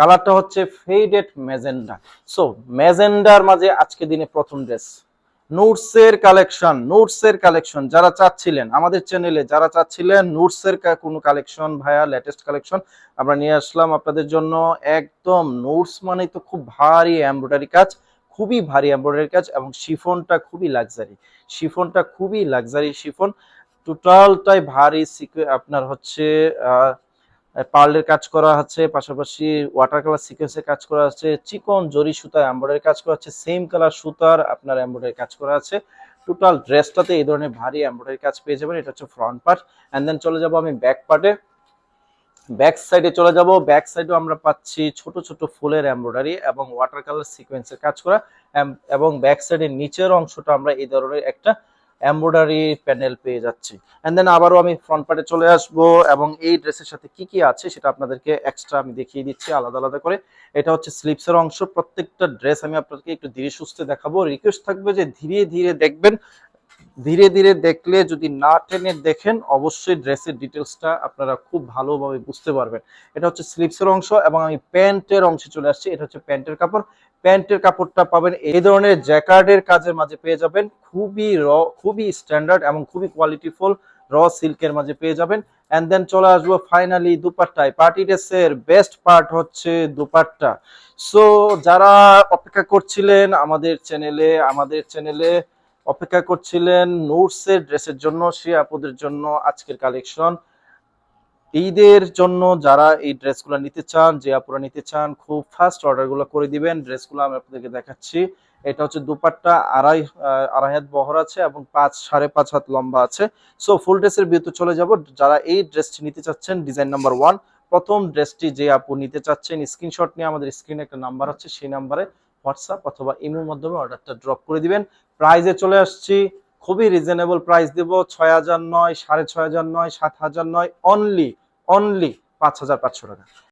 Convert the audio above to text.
কালারটা হচ্ছে faded magenta. So ম্যাজেন্ডার মাঝে আজকে দিনে প্রথম ড্রেস। নোটসের কালেকশন নোটসের কালেকশন। যারা চাচ্ছিলেন, আমাদের চ্যানেলে যারা চাচ্ছিলেন নোটসের কোনো কালেকশন ভাইয়া লেটেস্ট কালেকশন, আমরা নিয়ে আসলাম আপনাদের জন্য। একদম নোটস মানে তো খুব ভারী এমব্রয়ডারি কাজ, খুবই ভারী এমব্রয়ডারি কাজ এবং শিফনটা খুবই লাক্সারি শিফনটা খুবই লাক্সারি শিফন। টোটালটাই ভারী আপনার হচ্ছে পার্লের কাজ করা আছে, পাশাপাশি ওয়াটার কালার সিকোয়েন্সের কাজ করা আছে, চিকন জরি সুতা এমব্রয়ডারি কাজ করা আছে সেম কালার সুতার আপনার এমব্রয়ডারি কাজ করা আছে। টোটাল ড্রেসটাতে এই ধরনের ভারী এমব্রয়ডারি কাজ পেয়ে যাবেন, এটা হচ্ছে ফ্রন্ট পার্ট অ্যান্ড দেন চলে যাব আমি ব্যাক পার্টে ব্যাক সাইডে চলে যাব ব্যাক সাইডেও আমরা পাচ্ছি ছোট ছোট ফুলের এমব্রয়ডারি এবং ওয়াটার কালার সিকোয়েন্সের কাজ করা। এবং ব্যাক সাইডের নিচের অংশটা আমরা এই ধরনের একটা এমব্রয়ডারি প্যানেল পেয়ে যাচ্ছি। অ্যান্ড দেন আবারও আমি ফ্রন্ট পার্টে চলে আসব এবং এই ড্রেসের সাথে কি কি আছে সেটা আপনাদেরকে এক্সট্রা আমি দেখিয়ে দিচ্ছি আলাদা আলাদা করে। এটা হচ্ছে স্লিপসের অংশ। প্রত্যেকটা ড্রেস আমি আপনাদেরকে একটু ধীরে সুস্থে দেখাবো। রিকোয়েস্ট থাকবে যে ধীরে ধীরে দেখবেন। ধীরে ধীরে দেখলে যদি না টেনে দেখেন, অবশ্যই ড্রেসের ডিটেলসটা আপনারা খুব ভালোভাবে বুঝতে পারবেন। এটা হচ্ছে স্লিপসের অংশ এবং আমি প্যান্টের অংশে চলে আসছি। এটা হচ্ছে প্যান্টের কাপড়। প্যান্টের কাপড়টা পাবেন, এই ধরনের জ্যাকার্ডের কাজের মাঝে পেয়ে যাবেন। খুবই র, খুবই স্ট্যান্ডার্ড এবং খুবই কোয়ালিটিফুল র সিল্কের মাঝে পেয়ে যাবেন। অ্যান্ড দেন চলে আসব ফাইনালি দুপাট্টায়। পার্টি ড্রেসের বেস্ট পার্ট হচ্ছে দুপাট্টা। সো যারা অপেক্ষা করছিলেন আমাদের চ্যানেলে আমাদের চ্যানেলে অপেক্ষা করছিলেন নোটসের ড্রেসের জন্য, সে আপুদের জন্য আজকের কালেকশন ঈদের জন্য যারা এই ড্রেসগুলো নিতে চান, যে আপুরা নিতে চান, খুব ফাস্ট অর্ডারগুলো করে দিবেন। ড্রেসগুলো আমি আপনাদেরকে দেখাচ্ছি। এটা হচ্ছে দুপাট্টা, আড়াই আড়াই হাত বহর আছে এবং পাঁচ, সাড়ে পাঁচ হাত লম্বা আছে। সো ফুল ড্রেসের ভিতরে চলে যাব। যারা এই ড্রেসটি নিতে চাচ্ছেন ডিজাইন নাম্বার ওয়ান প্রথম ড্রেসটি যে আপু নিতে চাচ্ছেন স্ক্রিনশট নিয়ে আমাদের স্ক্রিনে একটা নাম্বার আছে, সেই নাম্বারে হোয়াটসঅ্যাপ অথবা ইমের মাধ্যমে অর্ডারটা ড্রপ করে দিবেন। প্রাইজে চলে আসছি। খুবই রিজনেবল প্রাইস দেব, ছয় হাজার নয়, সাড়ে ছয় হাজার নয়, সাত হাজার নয় অনলি অনলি পাঁচ হাজার পাঁচশো টাকা।